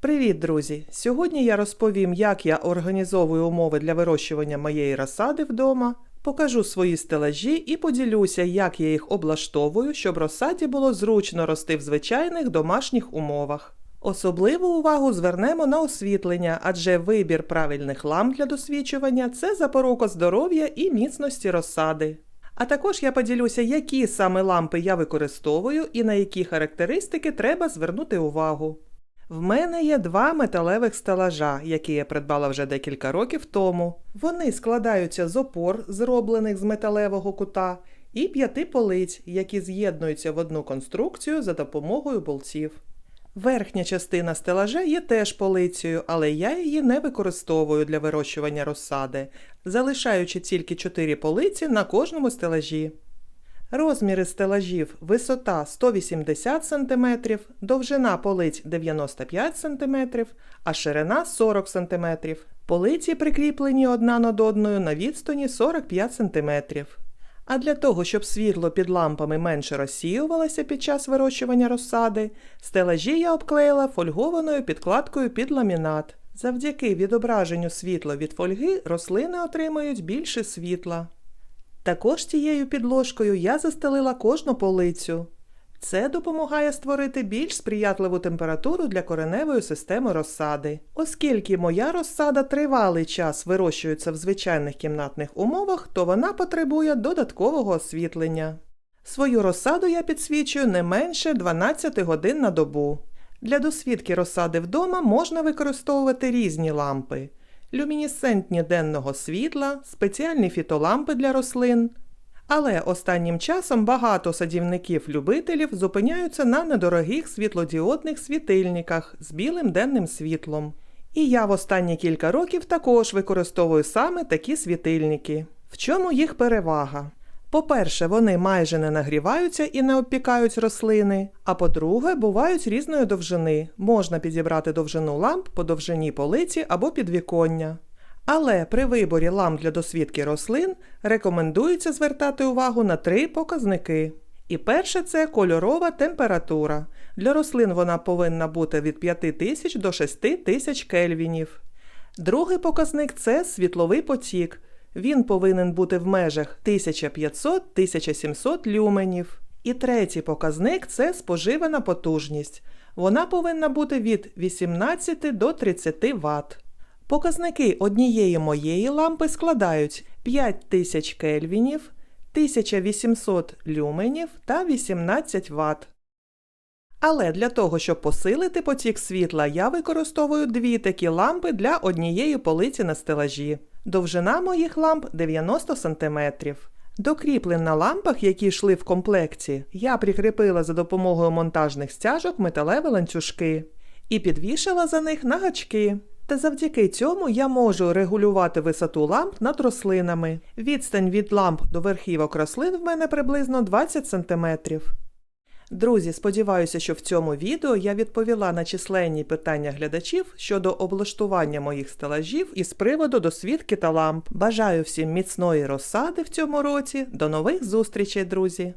Привіт, друзі! Сьогодні я розповім, як я організовую умови для вирощування моєї розсади вдома, покажу свої стелажі і поділюся, як я їх облаштовую, щоб розсаді було зручно рости в звичайних домашніх умовах. Особливу увагу звернемо на освітлення, адже вибір правильних ламп для досвідчування це запорука здоров'я і міцності розсади. А також я поділюся, які саме лампи я використовую і на які характеристики треба звернути увагу. В мене є два металевих стелажа, які я придбала вже декілька років тому. Вони складаються з опор, зроблених з металевого кута, і п'яти полиць, які з'єднуються в одну конструкцію за допомогою болтів. Верхня частина стелажа є теж полицею, але я її не використовую для вирощування розсади, залишаючи тільки 4 полиці на кожному стелажі. Розміри стелажів висота 180 см, довжина полиць 95 см, а ширина 40 см. Полиці прикріплені одна над одною на відстані 45 см. А для того, щоб світло під лампами менше розсіювалося під час вирощування розсади, стелажі я обклеїла фольгованою підкладкою під ламінат. Завдяки відображенню світла від фольги рослини отримують більше світла. Також цією підложкою я застелила кожну полицю. Це допомагає створити більш сприятливу температуру для кореневої системи розсади. Оскільки моя розсада тривалий час вирощується в звичайних кімнатних умовах, то вона потребує додаткового освітлення. Свою розсаду я підсвічую не менше 12 годин на добу. Для досвідки розсади вдома можна використовувати різні лампи люмінесцентні денного світла, спеціальні фітолампи для рослин. Але останнім часом багато садівників-любителів зупиняються на недорогих світлодіодних світильниках з білим денним світлом. І я в останні кілька років також використовую саме такі світильники. В чому їх перевага? По-перше, вони майже не нагріваються і не обпікають рослини. А по-друге, бувають різної довжини. Можна підібрати довжину ламп по довжині полиці або підвіконня. Але при виборі ламп для досвідки рослин рекомендується звертати увагу на три показники. І перше це кольорова температура. Для рослин вона повинна бути від 5000 до 6000 кельвінів. Другий показник це світловий потік. Він повинен бути в межах 1500-1700 люменів. І третій показник це споживана потужність. Вона повинна бути від 18 до 30 Вт. Показники однієї моєї лампи складають 5000 кельвінів, 1800 люменів та 18 Вт. Але для того, щоб посилити потік світла, я використовую дві такі лампи для однієї полиці на стелажі. Довжина моїх ламп 90 см. До кріплень на лампах, які йшли в комплекті, я прикріпила за допомогою монтажних стяжок металеві ланцюжки і підвішала за них на гачки. Та завдяки цьому я можу регулювати висоту ламп над рослинами. Відстань від ламп до верхівок рослин в мене приблизно 20 см. Друзі, сподіваюся, що в цьому відео я відповіла на численні питання глядачів щодо облаштування моїх стелажів із приводу досвідки та ламп. Бажаю всім міцної розсади в цьому році. До нових зустрічей, друзі!